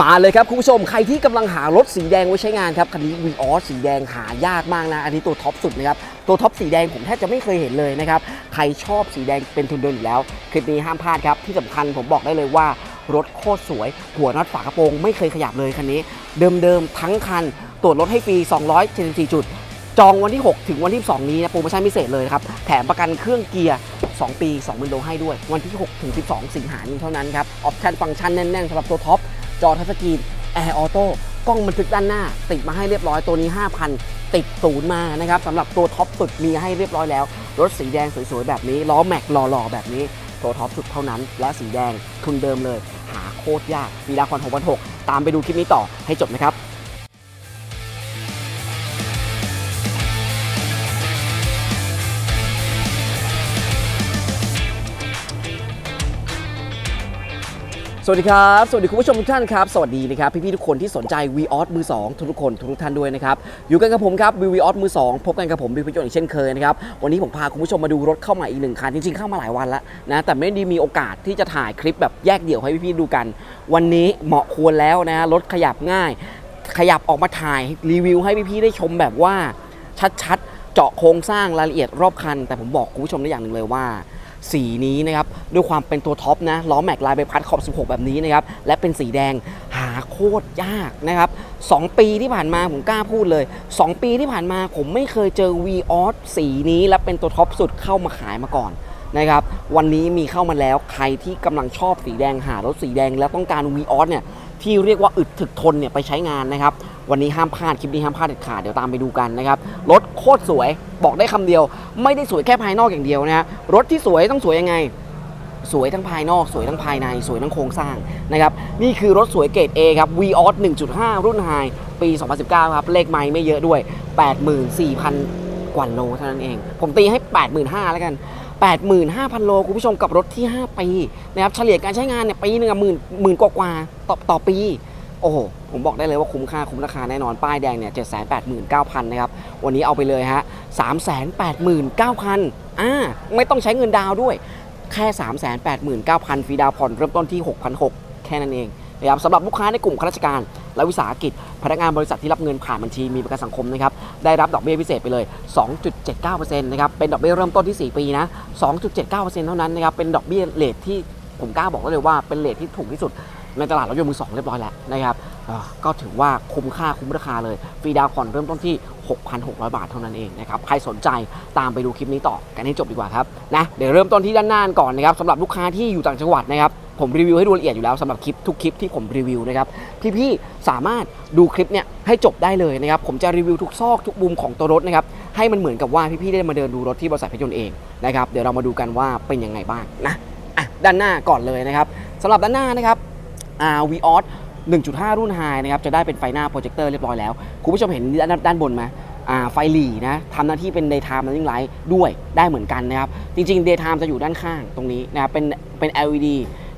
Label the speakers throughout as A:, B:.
A: มาเลยครับคุณผู้ชมใครที่กำลังหารถสีแดงไว้ใช้งานครับคันนี้วีออสสีแดงหายากมากนะ อันนี้ตัวท็อปสุดนะครับ ตัวท็อปสีแดงผมแทบจะไม่เคยเห็นเลยนะครับ ใครชอบสีแดงเป็นทุนเดินอยู่แล้ว คลิปนี้ห้ามพลาดครับ ที่สำคัญผมบอกได้เลยว่ารถโคตรสวย หัวน็อตฝากระโปรงไม่เคยขยับเลยคันนี้ เดิมๆทั้งคัน ตรวจรถให้ฟรี 274 จุด จองวันที่ 6 ถึงวันที่ 2 นี้นะโปรโมชั่นพิเศษเลยครับแถมประกันเครื่องเกียร์ 2 ปี 2 0 0 0โลให้ด้วย วันที่ 6 ถึง 12 สิงหาคมเท่านั้นครับออปชั่นฟังก์ชันแน่นๆสำหรับตัวท็อป จอทัชสกรีนแอร์ออโต้กล้องบันทึกด้านหน้า ติดมาให้เรียบร้อยตัวนี้ 5,000 ติดศูนย์มานะครับสำหรับตัวท็อปสุดมีให้เรียบร้อยแล้ว รถสีแดงสวยๆ แบบนี้ ล้อแม็กหล่อๆ แบบนี้ตัวท็อปสุดเท่านั้น และสีแดงทุนเดิมเลย หาโคตรยากมีดาคอน6,600 ตามไปดูคลิปนี้ต่อให้จบนะครับ สวัสดีครับ สวัสดีคุณผู้ชมทุกท่านครับ สวัสดีนะครับ พี่ๆทุกคนที่สนใจ v ีออสมือ2ทุกๆคนทุกท่านด้วยนะครับ อยู่กันกับผมครับวีวีออสมือ 2 พบกันกับผมบิวพิจน์อีกเช่นเคยนะครับ วันนี้ผมพาคุณผู้ชมมาดูรถเข้ามาอีกหนึ่งคัน จริงๆ เข้ามาหลายวันแล้วนะ แต่ไม่ได้มีโอกาสที่จะถ่ายคลิปแบบแยกเดี่ยวให้พี่ๆดูกัน วันนี้เหมาะควรแล้วนะ รถขยับง่าย ขยับออกมาถ่ายรีวิวให้พี่ๆได้ชมแบบว่าชัดๆ เจาะโครงสร้างรายละเอียดรอบคัน แต่ผมบอกคุณผู้ชมได้อย่างหนึ่งเลยว่า สีนี้นะครับด้วยความเป็นตัวท็อปนะล้อแม็กลายใบพัดขอบ 16 แบบนี้นะครับและเป็นสีแดงหาโคตรยากนะครับ2ปีที่ผ่านมาผมกล้าพูดเลย 2 ปีที่ผ่านมาผมไม่เคยเจอ v ีออสสีนี้และเป็นตัวท็อปสุดเข้ามาขายมาก่อนนะครับวันนี้มีเข้ามาแล้วใครที่กำลังชอบสีแดงหารถสีแดงแล้วต้องการ v ีออสเนี่ย ที่เรียกว่าอึดถึกทนเนี่ยไปใช้งานนะครับ วันนี้ห้ามพลาดคลิปนี้ห้ามพลาดเด็ดขาดเดี๋ยวตามไปดูกันนะครับรถโคตรสวยบอกได้คำเดียว ไม่ได้สวยแค่ภายนอกอย่างเดียวนะฮะรถที่สวยต้องสวยยังไงสวยทั้งภายนอกสวยทั้งภายในสวยทั้งโครงสร้างนะครับนี่คือรถสวยเกรด A ครับ v ีออส1.5 รุ่นไฮปี 2019 ครับ เลขไม่ไม่เยอะด้วย 84,000 กว่าโลเท่านั้นเอง ผมตีให้ 85,000 แล้วกัน 85,000 โลคุณผู้ชมกับรถที่ 5 ปีนะครับเฉลี่ยการใช้งานเนี่ยปีหนึงอะหมื่นหมื่นกว่าต่อต่อปี โอ้โห ผมบอกได้เลยว่าคุ้มค่าคุ้มราคาแน่นอน ป้ายแดงเนี่ย 789,000 นะครับ วันนี้เอาไปเลยฮะ 389,000อ่าไม่ต้องใช้เงินดาวด้วย แค่ 389,000 ฟรีดาวผ่อนเริ่มต้นที่ 6,600 แค่นั้นเองนะครับสำหรับลูกค้าในกลุ่มข้าราชการ และวิสาหกิจ พนักงานบริษัทที่รับเงินผ่านบัญชีมีประกันสังคมนะครับได้รับดอกเบี้ยพิเศษไปเลย 2.79%นะครับเป็นดอกเบี้ยเริ่มต้นที่ 4 ปีนะ 2.79%เท่านั้นนะครับเป็นดอกเบี้ยเลทที่ผมกล้าบอกได้เลยว่าเป็นเลทที่ถูกที่สุดในตลาดรถยนต์มือสองเรียบร้อยแล้วนะครับก็ถือว่าคุ้มค่าคุ้มราคาเลยฟรีดาวน์ผ่อนเริ่มต้นที่ 6,600 บาทเท่านั้นเองนะครับใครสนใจตามไปดูคลิปนี้ต่อกันให้จบดีกว่าครับนะเดี๋ยวเริ่มต้นที่ด้านหน้าก่อนนะครับสำหรับลูกค้าที่อยู่ต่างจังหวัดนะครับผมรีวิวให้ดูละเอียดอยู่แล้วสำหรับคลิปทุกคลิปที่ผมรีวิวนะครับพี่ๆสามารถดูคลิปเนี่ยให้จบได้เลยนะครับผมจะรีวิวทุกซอกทุกมุมของตัวรถนะครับให้มันเหมือนกับว่าพี่ๆได้มาเดินดูรถที่บริษัทพยนต์เองนะครับเดี๋ยวเรามาดูกันว่าเป็นยังไงบ้างนะอะด้านหน้าก่อนเลยนะครับสำหรับด้านหน้านะครับอ่าวีออส1.5 รุ่นไฮนะครับจะได้เป็นไฟหน้าโปรเจคเตอร์เรียบร้อยแล้ว คุณผู้ชมเห็นด้านด้านบนไหมอ่าไฟหลีนะทำหน้าที่เป็น daytime running light ด้วยได้เหมือนกันนะครับ จริงๆ daytime จะอยู่ด้านข้างตรงนี้นะครับเป็นเป็น LED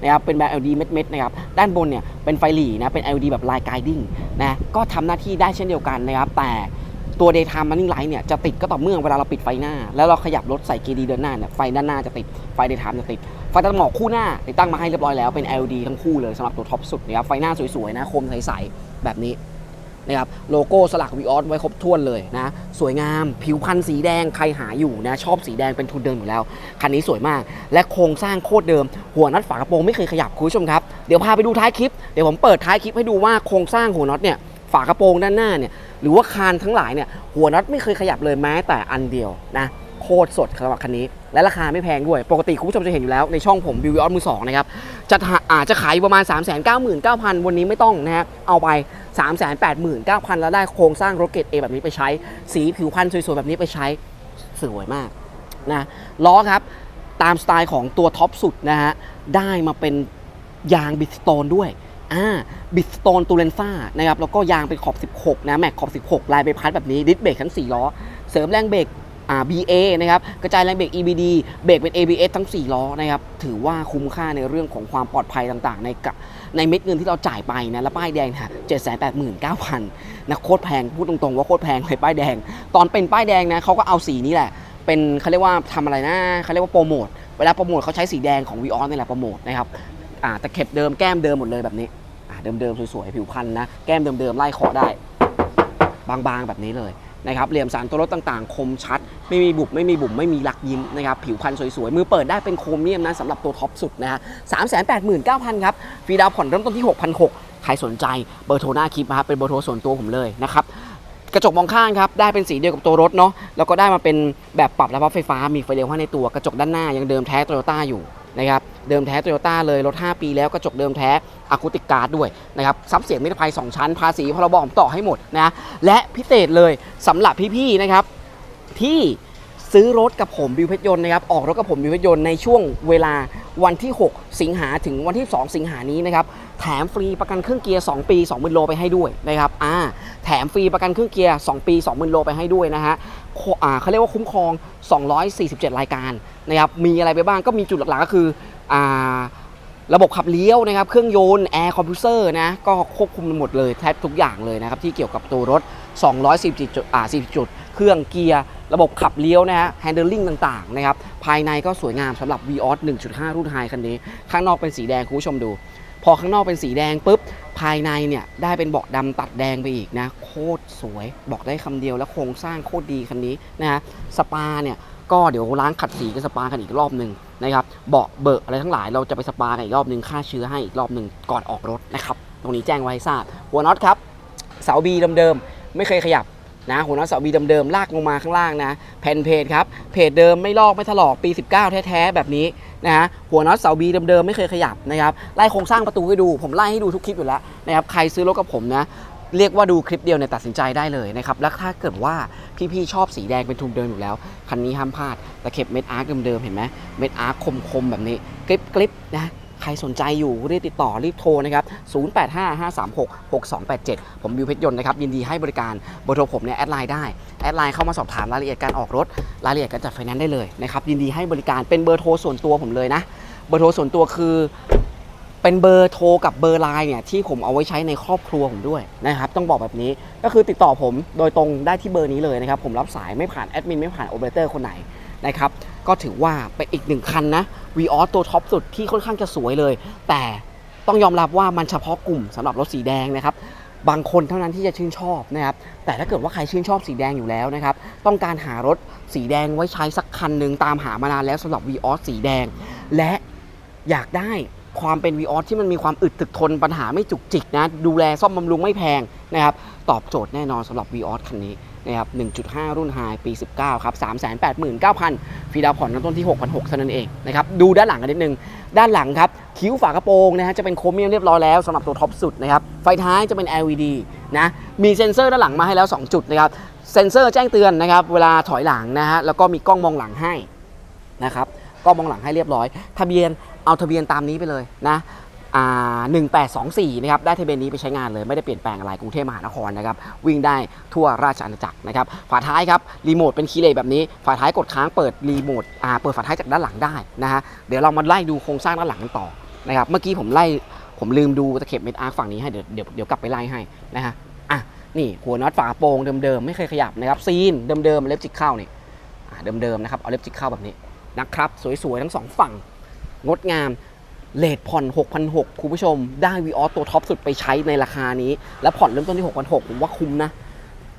A: นะครับเป็นแบบ LED เม็ดๆนะครับด้านบนเนี่ยเป็นไฟหลีนะเป็น LED แบบไลน์ไกดิ่งนะก็ทำหน้าที่ได้เช่นเดียวกันนะครับแต่ตัว daytime running light เนี่ยจะติดก็ต่อเมื่อเวลาเราปิดไฟหน้า แล้วเราขยับรถใส่เกียร์ดีเดินหน้าเนี่ยไฟด้านหน้าจะติดไฟ daytime จะติดไฟตัดหมอกคู่หน้าติดตั้งมาให้เรียบร้อยแล้วเป็น LED ทั้งคู่เลยสำหรับตัวท็อปสุดนะครับไฟหน้าสวยๆนะคมใสๆแบบนี้ นะครับโลโก้สลักวีออสไว้ครบถ้วนเลยนะสวยงามผิวพันธุ์สีแดงใครหาอยู่นะชอบสีแดงเป็นทุนเดิมอยู่แล้ว คันนี้สวยมาก และโครงสร้างโคตรเดิม หัวน็อตฝากระโปรงไม่เคยขยับคุณผู้ชมครับเดี๋ยวพาไปดูท้ายคลิปเดี๋ยวผมเปิดท้ายคลิปให้ดูว่าโครงสร้างหัวน็อตเนี่ยฝากระโปรงด้านหน้าเนี่ยหรือว่าคานทั้งหลายเนี่ยหัวน็อตไม่เคยขยับเลยแม้แต่อันเดียวนะ โคตรสดสำหรับคันนี้ และราคาไม่แพงด้วย ปกติคุณผู้ชมจะเห็นอยู่แล้วในช่องผมบิวออสมือสองนะครับจะอาจจะขายอยู่ประมาณ 3 9 9 0 0 0 วันนี้ไม่ต้องนะฮะเอาไป 3 8 9 0 0 0 แล้วได้โครงสร้างรถเกรดเอแบบนี้ไปใช้ สีผิวพันธุ์สวยๆแบบนี้ไปใช้สวยมากนะล้อครับตามสไตล์ของตัวท็อปสุดนะฮะได้มาเป็นยางบิสโตนด้วยอ่าบิสโตนตูเรนซ่านะครับแล้วก็ยางเป็นขอบ 16 นะ แม็กขอบ 16 ลายใบพัดแบบนี้ดิสเบรกทั้ง 4 ล้อ เสริมแรงเบรก BA นะครับกระจายแรงเบรก EBD เบรกเป็น ABS ทั้ง 4 ล้อนะครับถือว่าคุ้มค่าในเรื่องของความปลอดภัยต่างๆ ในกะในเม็ดเงินที่เราจ่ายไปนะแล้วป้ายแดงนะเจ็ดแสนแปดหมื่นเก้าพันนะโคตรแพงพูดตรงๆว่าโคตรแพงเลยป้ายแดง ตอนเป็นป้ายแดงนะเขาก็เอาสีนี้แหละ เป็นเขาเรียกว่าทำอะไรนะเขาเรียกว่าโปรโมทเวลาโปรโมทเขาใช้สีแดงของวีออสนี่แหละโปรโมทนะครับอ่าตะเข็บเดิมแก้มเดิมหมดเลยแบบนี้อ่าเดิมๆสวยๆผิวพันธ์นะแก้มเดิมๆไล่เคาะได้ บางๆแบบนี้เลย นะครับเหลี่ยมสารตัวรถต่างๆ คมชัด ไม่มีบุบไม่มีบุ๋มไม่มีลักยิ้มนะครับผิวพรรณสวยๆ มือเปิดได้เป็นโครเมียมนะสำหรับตัวท็อปสุดนะฮะสามแสนแปดหมื่นเก้าพันครับฟรีดาวผ่อนเริ่มต้นที่6,600ใครสนใจเบอร์โทรหน้าคลิปนะครับเป็นเบอร์โทรส่วนตัวผมเลยนะครับกระจกมองข้างครับได้เป็นสีเดียวกับตัวรถเนาะแล้วก็ได้มาเป็นแบบปรับระบบไฟฟ้ามีไฟเลี้ยวให้ในตัวกระจกด้านหน้ายังเดิมแท้โตโยต้าอยู่ นะครับเดิมแท้โตโยต้าเลยรถ 5 ปีแล้วกระจกเดิมแท้อะคูติกการ์ดด้วยนะครับซับเสียงมิตรภัย 2 ชั้น ภาษีพรบผมต่อให้หมดนะและพิเศษเลยสำหรับพี่ๆนะครับที่ซื้อรถกับผมบิวเพชรยนต์นะครับออกรถกับผมบิวเพชรยนต์ในช่วงเวลาวันที่ 6 สิงหาถึงวันที่ 2 สิงหานี้นะครับแถมฟรีประกันเครื่องเกียร์ 2 ปี 20,000 โลไปให้ด้วยนะครับอ่าแถมฟรีประกันเครื่องเกียร์ 2 ปี 20,000 โลไปให้ด้วยนะฮะ เขาเรียกว่าคุ้มครอง 247 รายการนะครับมีอะไรไปบ้างก็มีจุดหลักๆก็คืออระบบขับเลี้ยวนะครับ เครื่องยนต์แอร์คอมพิวเซอร์นะก็ควบคุมหมดเลยแทบทุกอย่างเลยนะครับที่เกี่ยวกับตัวรถ 210จุดอ่า40จุด เครื่องเกียร์ ระบบขับเลี้ยวนะฮะ handling ต่างๆนะครับภายในก็สวยงามสำหรับ v ีออส1.5 รุ่นไฮคันนี้ ข้างนอกเป็นสีแดงคุณผู้ชมดู พอข้างนอกเป็นสีแดงปุ๊บ ภายในเนี่ยได้เป็นเบาะดำตัดแดงไปอีกนะโคตรสวยบอกได้คำเดียวแล้วโครงสร้างโคตรดีคันนี้นะฮะสปาเนี่ยก็เดี๋ยวล้างขัดสีกับสปากันอีกรอบหนึ่งนะครับเบาะเบอะอะไรทั้งหลายเราจะไปสปากันอีกรอบหนึ่งฆ่าเชื้อให้อีกรอบหนึ่งก่อนออกรถนะครับตรงนี้แจ้งไว้ทราบหัวน็อตครับเสาบีเดิมๆไม่เคยขยับนะหัวน็อตเสาบีเดิมๆลากลงมาข้างล่างนะแผ่นเพจครับเพจเดิมไม่ลอกไม่ถลอกปี 19 แท้ๆแบบนี้ นะฮะหัวน็อตเสาบีเดิมๆไม่เคยขยับนะครับไล่โครงสร้างประตูให้ดู ผมไล่ให้ดูทุกคลิปอยู่แล้วนะครับใครซื้อรถกับผมนะเรียกว่าดูคลิปเดียวเนี่ยตัดสินใจได้เลยนะครับ แล้วถ้าเกิดว่าพี่ๆชอบสีแดงเป็นทุนเดิมอยู่แล้ว คันนี้ห้ามพลาดตะเข็บเม็ดอาร์คเดิมๆเห็นไหมเม็ดอาร์คคมๆแบบนี้กริบกริบๆนะ ใครสนใจอยู่รีบติดต่อรีบโทรนะครับ0855366287 ผมบิวเพชรยนต์นะครับยินดีให้บริการเบอร์โทรผมเนี่ยแอดไลน์ได้แอดไลน์เข้ามาสอบถามรายละเอียดการออกรถรายละเอียดการจัดไฟแนนซ์ได้เลยนะครับยินดีให้บริการเป็นเบอร์โทรส่วนตัวผมเลยนะเบอร์โทรส่วนตัวคือ เป็นเบอร์โทรกับเบอร์ไลน์เนี่ยที่ผมเอาไว้ใช้ในครอบครัวผมด้วยนะครับต้องบอกแบบนี้ก็คือติดต่อผมโดยตรงได้ที่เบอร์นี้เลยนะครับผมรับสายไม่ผ่านแอดมินไม่ผ่านโอเปอเรเตอร์คนไหนนะครับก็ถือว่าเป็นอีกหนึ่งคันนะ v ีออตัวท็อปสุดที่ค่อนข้างจะสวยเลย แต่ต้องยอมรับว่ามันเฉพาะกลุ่มสำหรับรถสีแดงนะครับบางคนเท่านั้นที่จะชื่นชอบนะครับแต่ถ้าเกิดว่าใครชื่นชอบสีแดงอยู่แล้วนะครับต้องการหารถสีแดงไว้ใช้สักคันหนึ่งตามหามานานแล้วสำหรับ v ีออสีแดง และอยากได้ ความเป็น v ีออที่มันมีความอึดถึกทนปัญหาไม่จุกจิกนะดูแลซ่อมบำรุงไม่แพงนะครับตอบโจทย์แน่นอนสำหรับ v ีออคันนี้นะครับ 1.5 รุ่นไฮปี 19 ครับ 389,000 ฟรีดาวน์ผ่อนเริ่มต้นที่ 6,600เท่านั้นเองนะครับ ดูด้านหลังกันนิดนึง ด้านหลังครับ คิ้วฝากระโปรงนะฮะ จะเป็นโครเมียมเรียบร้อยแล้วสำหรับตัวท็อปสุดนะครับ ไฟท้ายจะเป็น LED นะ มีเซ็นเซอร์ด้านหลังมาให้แล้ว 2 จุดนะครับ เซ็นเซอร์แจ้งเตือนนะครับ เวลาถอยหลังนะฮะ แล้วก็มีกล้องมองหลังให้นะครับ กล้องมองหลังให้เรียบร้อย ทะเบียน เอาทะเบียนตามนี้ไปเลยนะอ่า1824 นะครับ ได้ทะเบียนนี้ไปใช้งานเลย ไม่ได้เปลี่ยนแปลงอะไร กรุงเทพมหานครนะครับ วิ่งได้ทั่วราชอาณาจักรนะครับ ฝาท้ายครับ รีโมทเป็นคีย์เลย์แบบนี้ ฝาท้ายกดค้างเปิดรีโมท อ่า เปิดฝาท้ายจากด้านหลังได้นะฮะ เดี๋ยวเรามาไล่ดูโครงสร้างด้านหลังกันต่อนะครับ เมื่อกี้ผมไล่ ผมลืมดูตะเข็บเม็ดอาร์ฝั่งนี้ให้ เดี๋ยว เดี๋ยวเดี๋ยวกลับไปไล่ให้นะฮะ อะ นี่หัวน็อตฝาโปรงเดิมๆ ไม่เคยขยับนะครับ ซีนเดิมๆ เล็บจิกเข้านี่เดิมๆ นะครับ เอาเล็บจิกเข้าแบบนี้นะครับ สวยๆ ทั้งสองฝั่ง งดงามเลทผ่อน 6,600 คุณผู้ชม ได้วีออสตัวท็อปสุดไปใช้ในราคานี้ แล้วผ่อนเริ่มต้นที่ 6,600 ผมว่าคุ้มนะ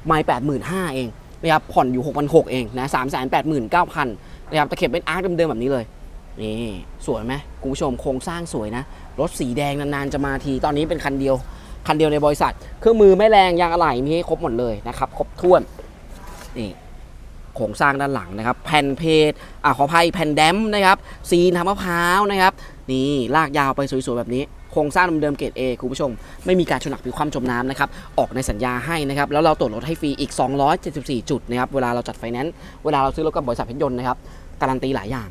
A: ไม่85,000 เองนะครับ ผ่อนอยู่ 6,600 เองนะ 389,000 นะครับ ตะเข็บเป็นอาร์คเดิมๆ แบบนี้เลย นี่ สวยไหมคุณผู้ชม โครงสร้างสวยนะ รถสีแดงนานๆ จะมาที ตอนนี้เป็นคันเดียว คันเดียวในบริษัท เครื่องมือไม่แรง ยางอะไหล่มีให้ครบหมดเลยนะครับ ครบถ้วน นี่ โครงสร้างด้านหลังนะครับ แผ่นเพจอ่าขออภัยแผ่นแดมนะครับซีนทำมะพร้าวนะครับนี่ลากยาวไปสวยๆแบบนี้โครงสร้างเดิมๆเกรด A คุณผู้ชม ไม่มีการชนหนักผิวความจมน้ำนะครับ ออกในสัญญาให้นะครับ แล้วเราตรวจรถให้ฟรีอีก 274 จุดนะครับ เวลาเราจัดไฟแนนซ์เวลาเราซื้อรถกับบริษัทเพชรยนต์นะครับ การันตีหลายอย่าง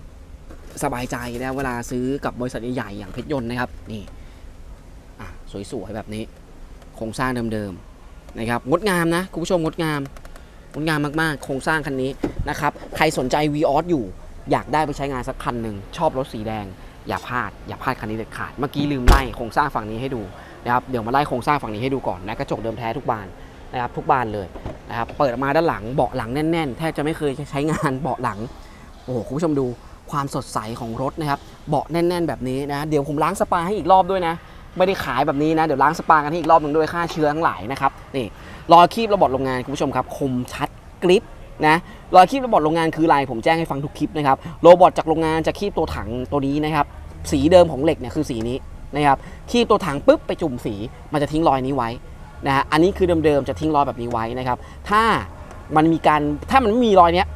A: สบายใจนะเวลาซื้อกับบริษัทใหญ่ๆอย่างเพชรยนต์นะครับ นี่อะสวยๆแบบนี้ โครงสร้างเดิมๆนะครับ งดงามนะคุณผู้ชมงดงาม งดงามมากๆ โครงสร้างคันนี้นะครับ ใครสนใจ v ีออสอยู่อยากได้ไปใช้งานสักคันหนึ่ง ชอบรถสีแดง อย่าพลาด อย่าพลาดคันนี้เด็ดขาด เมื่อกี้ลืมไล่โครงสร้างฝั่งนี้ให้ดูนะครับ เดี๋ยวมาไล่โครงสร้างฝั่งนี้ให้ดูก่อนนะ กระจกเดิมแท้ทุกบานนะครับ ทุกบานเลยนะครับ เปิดมาด้านหลัง เบาะหลังแน่นๆ แทบจะไม่เคยใช้งานเบาะหลัง โอ้โห คุณผู้ชมดูความสดใสของรถนะครับ เบาะแน่น ๆ แบบนี้นะ เดี๋ยวผมล้างสปาให้อีกรอบด้วยนะ ไม่ได้ขายแบบนี้นะ เดี๋ยวล้างสปากันให้อีกรอบหนึ่งด้วยค่าเชื้อทั้งหลายนะครับ นี่ รอยคีบระบบโรงงานคุณผู้ชมครับคมชัดกริปนะรอยคีบระบบโรงงานคืออะไรผมแจ้งให้ฟังทุกคลิปนะครับโรบอทจากโรงงานจะคีบตัวถังตัวนี้นะครับสีเดิมของเหล็กเนี่ยคือสีนี้นะครับคีบตัวถังปุ๊บไปจุ่มสีมันจะทิ้งรอยนี้ไว้นะฮะอันนี้คือเดิมๆจะทิ้งรอยแบบนี้ไว้นะครับถ้ามันมีการถ้ามันไม่มีรอยเนี้ย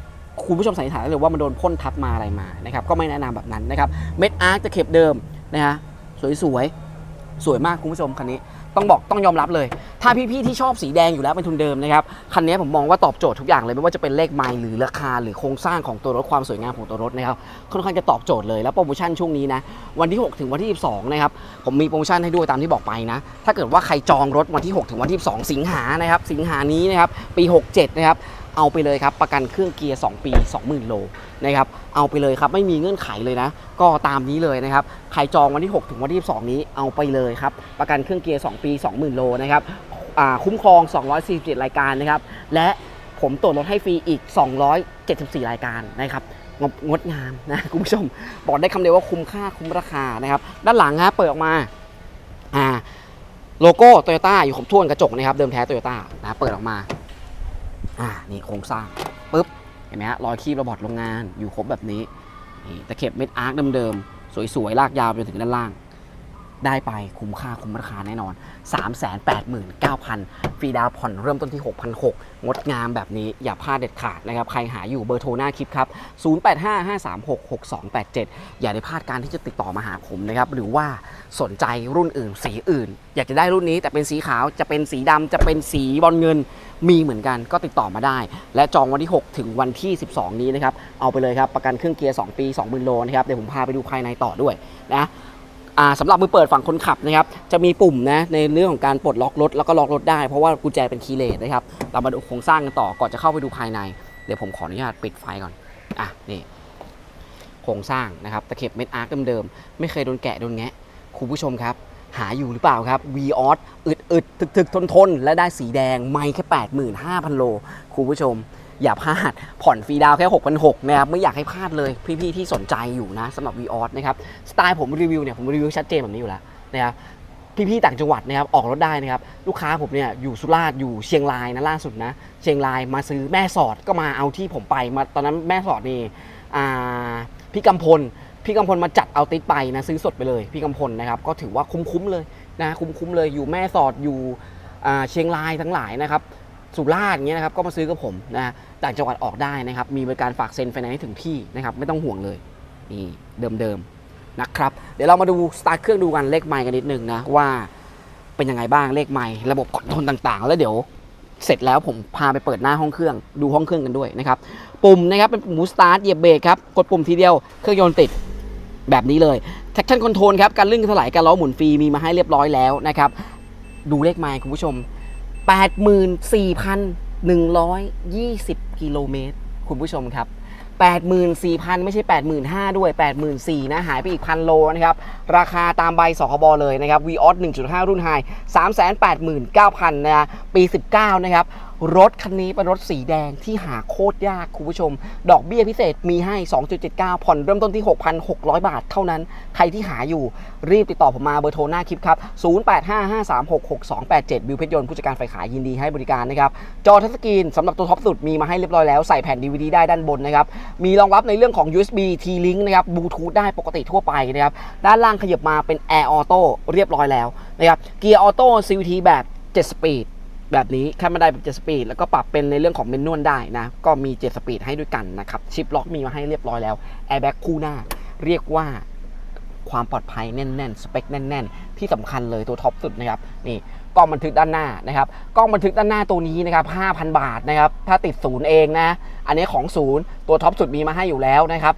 A: คุณผู้ชมสันนิษฐานได้เลยว่ามันโดนพ่นทับมาอะไรมานะครับก็ไม่แนะนำแบบนั้นนะครับเม็ดอาร์ตจะเข็บเดิมนะฮะสวยๆสวยมากคุณผู้ชมคันนี้ ต้องบอกต้องยอมรับเลย ถ้าพี่ๆที่ชอบสีแดงอยู่แล้วเป็นทุนเดิมนะครับคันนี้ผมมองว่าตอบโจทย์ทุกอย่างเลยไม่ว่าจะเป็นเลขไมล์หรือราคาหรือโครงสร้างของตัวรถความสวยงามของตัวรถนะครับค่อนข้างจะตอบโจทย์เลยแล้วโปรโมชั่นช่วงนี้นะวันที่ 6 ถึงวันที่ 12นะครับผมมีโปรโมชั่นให้ด้วยตามที่บอกไปนะถ้าเกิดว่าใครจองรถวันที่ 6 ถึงวันที่ 12 สิงหานะครับสิงหานี้นะครับปี 67นะครับ เอาไปเลยครับประกันเครื่องเกียร์ 2 ปี 20,000 โลนะครับเอาไปเลยครับไม่มีเงื่อนไขเลยนะ ก็ตามนี้เลยนะครับใครจองวันที่ 6 ถึงวันที่12นี้เอาไปเลยครับประกันเครื่องเกียร์ 2 ปี 20,000 โลนะครับคุ้มครอง 247 รายการนะครับและผมตรวจรถให้ฟรีอีก 274 รายการนะครับงดงดงามนะคุณผู้ชมบอกได้คำเดียวว่าคุ้มค่าคุ้มราคานะครับ ด้านหลังฮะเปิดออกมาอ่าโลโก้โตโยต้าอยู่ครบถ้วนกระจกนะครับ เดิมแท้โตโยต้านะเปิดออกมา อ่านี่โครงสร้างปุ๊บเห็นไหมฮะรอยคีบระบอดโรงงานอยู่ครบแบบนี้นี่ตะเข็บเม็ดอาร์คเดิมๆสวยๆลากยาวไปถึงด้านล่าง ได้ไปคุ้มค่าคุ้มราคาแน่นอน 389,000ฟรีดาวผ่อนเริ่มต้นที่ 6,600 งดงามแบบนี้อย่าพลาดเด็ดขาดนะครับ ใครหาอยู่เบอร์โทรหน้าคลิปครับ 0855366287 อย่าได้พลาดการที่จะติดต่อมาหาผมนะครับ หรือว่าสนใจรุ่นอื่น สีอื่น อยากจะได้รุ่นนี้แต่เป็นสีขาวจะเป็นสีดำจะเป็นสีบอลเงินมีเหมือนกันก็ติดต่อมาได้ และจองวันที่ 6 ถึงวันที่ 12 นี้นะครับ เอาไปเลยครับ ประกันเครื่องเกียร์ 2 ปี 20,000 โลนะครับ เดี๋ยวผมพาไปดูภายในต่อด้วยนะ สำหรับมือเปิดฝั่งคนขับนะครับจะมีปุ่มนะในเรื่องของการปลดล็อกรถแล้วก็ล็อกรถได้เพราะว่ากุญแจเป็นคีย์เลสนะครับเรามาดูโครงสร้างกันต่อก่อนจะเข้าไปดูภายใน เดี๋ยวผมขออนุญาตปิดไฟก่อนอะนี่โครงสร้างนะครับตะเข็บเม็ดอาร์คเดิมๆไม่เคยโดนแกะโดนแงะคุณผู้ชมครับหาอยู่หรือเปล่าครับ v ีออสอึดอึดถึกถึกทนทนและได้สีแดงไม่แค่ 85,000 โลคุณผู้ชม อย่าพลาดผ่อนฟรีดาวแค่ 6,600นะครับไม่อยากให้พลาดเลยพี่ๆที่สนใจอยู่นะสำหรับ v ีออสนะครับสไตล์ผมรีวิวเนี่ยผมรีวิวชัดเจนแบบนี้อยู่แล้วนะครับพี่ๆต่างจังหวัดนะครับออกรถได้นะครับลูกค้าผมเนี่ยอยู่สุราษฎร์อยู่เชียงรายนะล่าสุดนะเชียงรายมาซื้อแม่สอดก็มาเอาที่ผมไปมาตอนนั้นแม่สอดนี่พี่กำพลพี่กำพลมาจัดเอาติดไปนะซื้อสดไปเลย พี่กำพลนะครับก็ถือว่าคุ้มๆเลยนะคุ้มๆเลยอยู่แม่สอดอยู่เชียงรายทั้งหลายนะครับ สุราษฎร์เงี้ยนะครับก็มาซื้อกับผมนะต่างจังหวัดออกได้นะครับ มีบริการฝากเซ็นไฟแนนซ์ให้ถึงที่นะครับ ไม่ต้องห่วงเลยนี่เดิมๆนะครับ เดี๋ยวเรามาดูสตาร์ทเครื่องดูกันเลขไมค์กันนิดนึงนะว่าเป็นยังไงบ้างเลขไมค์ระบบคอนโทรลต่างๆ แล้วเดี๋ยวเสร็จแล้วผมพาไปเปิดหน้าห้องเครื่องดูห้องเครื่องกันด้วยนะครับ ปุ่มนะครับเป็นปุ่มสตาร์ทเหยียบเบรกครับกดปุ่มทีเดียวเครื่องยนต์ติดแบบนี้เลย traction control ครับการลื่นการถลายการล้อหมุนฟรีมีมาให้เรียบร้อยแล้วนะครับดูเลขไมค์คุณผู้ชม 84,120 กิโลเมตร คุณผู้ชมครับ 84,000 ไม่ใช่ 85,000 ด้วย 84,000 นะ หายไปอีกพันโลนะครับ ราคาตามใบสคบเลยนะครับ v ีออส1.5 รุ่นไฮ389,000 นะ ปี 19 นะครับ รถคันนี้เป็นรถสีแดงที่หาโคตรยากคุณผู้ชม ดอกเบี้ยพิเศษมีให้ 2.79 ผ่อนเริ่มต้นที่ 6,600 บาทเท่านั้น ใครที่หาอยู่รีบติดต่อผมมาเบอร์โทรหน้าคลิปครับ 0855366287 บิวเพชรยนต์ผู้จัดการฝ่ายขายยินดีให้บริการนะครับ จอทัชสกรีนสำหรับตัวท็อปสุดมีมาให้เรียบร้อยแล้วใส่แผ่น DVD ได้ด้านบนนะครับ มีรองรับในเรื่องของ USB T-Link นะครับบลูทูธได้ปกติทั่วไปนะครับด้านล่างขยับมาเป็น Air Auto เรียบร้อยแล้วนะครับเกียร์ออโต้ CVT แบบ 7 สปีด แบบนี้แค่ไม่ได้แบบ7สปีดแล้วก็ปรับเป็นในเรื่องของเมนนวลได้นะ ก็มี7สปีดให้ด้วยกันนะครับ ชิปล็อกมีมาให้เรียบร้อยแล้วแอร์แบ็กคู่หน้า เรียกว่าความปลอดภัยแน่นๆ สเปคแน่น ๆ ที่สำคัญเลยตัวท็อปสุดนะครับนี่กล้องบันทึกด้านหน้านะครับกล้องบันทึกด้านหน้าตัวนี้นะครับ5,000 บาทนะครับถ้าติดศูนย์เองนะ อันนี้ของศูนย์ตัวท็อปสุดมีมาให้อยู่แล้วนะครับ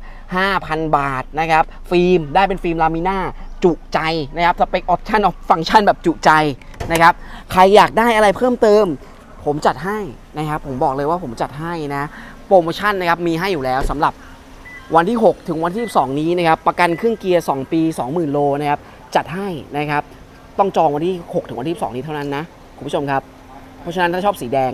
A: 5,000 บาทนะครับฟิล์มได้เป็นฟิล์มลามิน่าจุใจนะครับสเปคออปชั่นออฟฟังก์ชันแบบจุใจ นะครับ ใครอยากได้อะไรเพิ่มเติม ผมจัดให้นะครับ ผมบอกเลยว่าผมจัดให้นะ โปรโมชั่นนะครับมีให้อยู่แล้วสำหรับวันที่ 6 ถึงวันที่ 12 นี้นะครับ ประกันเครื่องเกียร์ 2 ปี 20,000 โลนะครับ จัดให้นะครับ ต้องจองวันที่ 6 ถึงวันที่ 12 นี้เท่านั้นนะ คุณผู้ชมครับ เพราะฉะนั้นถ้าชอบสีแดง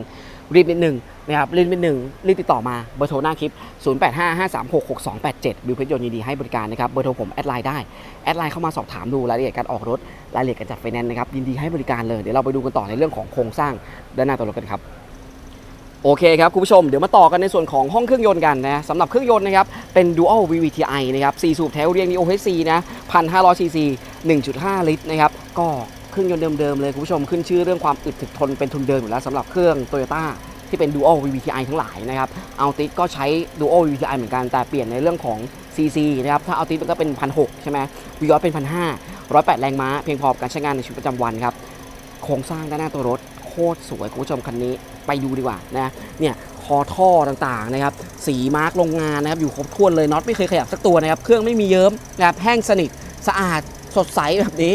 A: รีบนิดหนึ่งนะครับรีบนิดหนึ่งรีบติดต่อมาเบอร์โทรหน้าคลิป 0855366287 บิวเพชรยนยินดีให้บริการนะครับ เบอร์โทรผมแอดไลน์ได้ แอดไลน์เข้ามาสอบถามดูรายละเอียดการออกรถ รายละเอียดการจัดไฟแนนซ์นะครับยินดีให้บริการเลย เดี๋ยวเราไปดูกันต่อในเรื่องของโครงสร้างด้านหน้าตัวรถกันครับโอเคครับคุณผู้ชมเดี๋ยวมาต่อกันในส่วนของห้องเครื่องยนต์กันนะสำหรับเครื่องยนต์นะครับ เป็น Dual VVTi นะครับ4สูบแถวเรียง OHC นะ 1,500 cc 1.5 ลิตรนะครับ ก็ เครื่องยนต์เดิมๆเลยคุณผู้ชมขึ้นชื่อเรื่องความอึดถึกทนเป็นทุนเดิมอยู่แล้วสำหรับเครื่อง Toyota ที่เป็น Dual VVTi ทั้งหลายนะครับเอาติก็ใช้ Dual VVTi เหมือนกันแต่เปลี่ยนในเรื่องของ CC นะครับถ้าเอาติมันก็เป็น1,600ใช่ไหมวิออสเป็น1,500 108แรงม้าเพียงพอกับการใช้งานในชีวิตประจำวันครับโครงสร้างด้านหน้าตัวรถโคตรสวยคุณผู้ชมคันนี้ไปดูดีกว่านะเนี่ยคอท่อต่างๆนะครับสีมาร์กโรงงานนะครับอยู่ครบถ้วนเลยน็อตไม่เคยขยับสักตัวนะครับเครื่องไม่มีเยิ้มนะครับแห้งสนิทสะอาดสดใสแบบนี้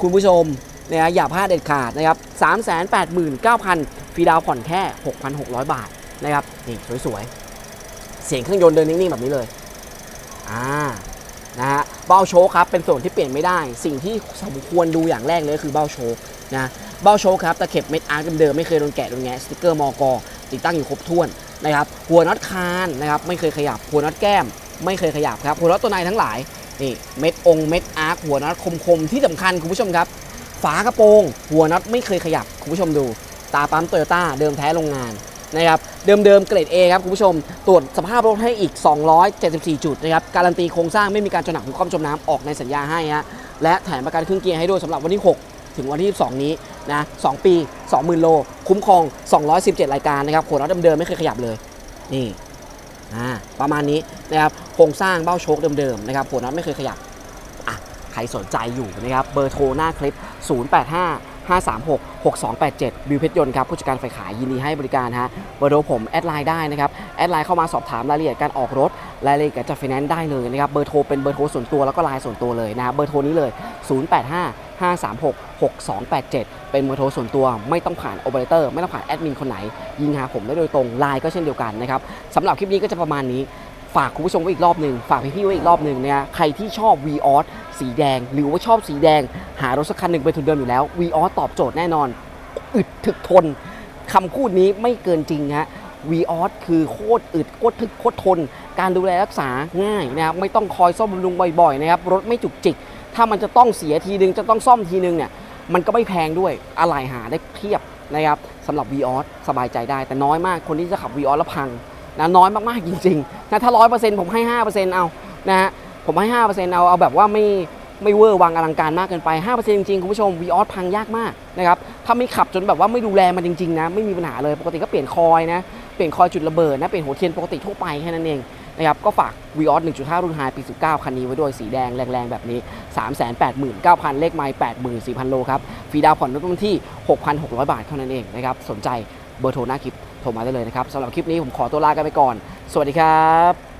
A: คุณผู้ชม นะอย่าพลาดเด็ดขาดนะครับ389,000ฟรีดาวผ่อนแค่ 6,600 บาทนะครับนี่สวยๆ เสียงเครื่องยนต์เดินนิ่งๆ แบบนี้เลยอ่านะฮะเบ้าโชคครับเป็นส่วนที่เปลี่ยนไม่ได้ สิ่งที่สมควรดูอย่างแรกเลยคือเบ้าโชคนะเบ้าโชคครับตะเข็บเม็ดอาร์คเดิมไม่เคยโดนแกะโดนแงะสติกเกอร์มอกอติดตั้งอยู่ครบถ้วนนะครับหัวน็อตคานนะครับไม่เคยขยับหัวน็อตแก้ม ไม่เคยขยับครับหัวน็อตตัวในทั้งหลายนี่เม็ดองเม็ดอาร์คหัวน็อตคมๆที่สำคัญคุณผู้ชมครับ ฝากระโปรงหัวน็อตไม่เคยขยับคุณผู้ชมดู ตาปั๊มโตโยต้าเดิมแท้โรงงานนะครับเดิมๆเกรด A ครับคุณผู้ชม ตรวจสภาพรถให้อีก 274 จุดนะครับการันตีโครงสร้างไม่มีการจมหนักหรือความจมน้ำออกในสัญญาให้ฮะและแถมประกันเครื่องเกียร์ให้ด้วยสำหรับวันที่ 6 ถึงวันที่22นี้นะ2ปี 20,000 โล คุ้มครอง 217 รายการนะครับหัวน็อตเดิมๆไม่เคยขยับเลยนี่อ่าประมาณนี้นะครับโครงสร้างเบ้าโชคเดิมๆนะครับหัวน็อตไม่เคยขยับ ใครสนใจอยู่นะครับเบอร์โทรหน้าคลิป 085 536 6287บิวเพชรยนต์ครับ ผู้จัดการฝ่ายขายยินดีให้บริการฮะเบอร์โทรผมแอดไลน์ได้นะครับ แอดไลน์เข้ามาสอบถามรายละเอียดการออกรถ รายละเอียดการจัดไฟแนนซ์ได้เลยนะครับ เบอร์โทรเป็นเบอร์โทรส่วนตัวแล้วก็ไลน์ส่วนตัวเลยนะบเบอร์โทรนี้เลย 085 536 6287 เป็นเบอร์โทรส่วนตัวไม่ต้องผ่านโอเปอเรเตอร์ไม่ต้องผ่านแอดมินคนไหน ยิงหาผมได้โดยตรงไลน์ก็เช่นเดียวกันนะครับสำหรับคลิปนี้ก็จะประมาณนี้ ฝากคุณผู้ชมไว้อีกรอบหนึ่งฝากพี่ๆไว้อีกรอบหนึ่งเนี่ยใครที่ชอบ v ีออสสีแดง หรือว่าชอบสีแดง หารถสักคันหนึ่งเป็นทุนเดิมอยู่แล้ว v ีออสตอบโจทย์แน่นอนอึดถึกทนคำพูดนี้ไม่เกินจริงฮะ v ีออสคือโคตรอึดโคตรถึกโคตรทน การดูแลรักษาง่ายนะครับไม่ต้องคอยซ่อมบำรุงบ่อยๆนะครับรถไม่จุกจิก ถ้ามันจะต้องเสียทีนึงจะต้องซ่อมทีนึงเนี่ยมันก็ไม่แพงด้วยอะไรหาได้เพียบนะครับสำหรับ v ีออสสบายใจได้แต่น้อยมากคนที่จะขับ v ีออสแล้วพัง นะน้อยมากๆจริงๆนะถ้าร้อยเปอร์เซ็นต์ผมให้ห้าเปอร์เซ็นต์เอานะฮะผมให้ห้าเปอร์เซ็นต์เอาเอาแบบว่าไม่ไม่เวอร์วังอลังการมากเกินไปห้าเปอร์เซ็นต์จริงๆ คุณผู้ชมวีออสพังยากมากนะครับถ้าไม่ขับจนแบบว่าไม่ดูแลมันจริงๆนะไม่มีปัญหาเลยปกติก็เปลี่ยนคอยนะเปลี่ยนคอยจุดระเบิดนะเปลี่ยนหัวเทียนปกติทั่วไปแค่นั้นเองนะครับก็ฝาก v ีออส1.5 รุ่นไฮปี 19 คันนี้ไว้ด้วยสีแดงแรงๆ แบบนี้ 389,000 เลขไมล์84,000 โลครับ ฟรีดาวผ่อนรถต้นที่ 6,600 บาทเท่านั้นเองนะครับ สนใจเบอร์โทรหน้าคลิป โทรมาได้เลยนะครับสำหรับคลิปนี้ผมขอตัวลากันไปก่อน สวัสดีครับ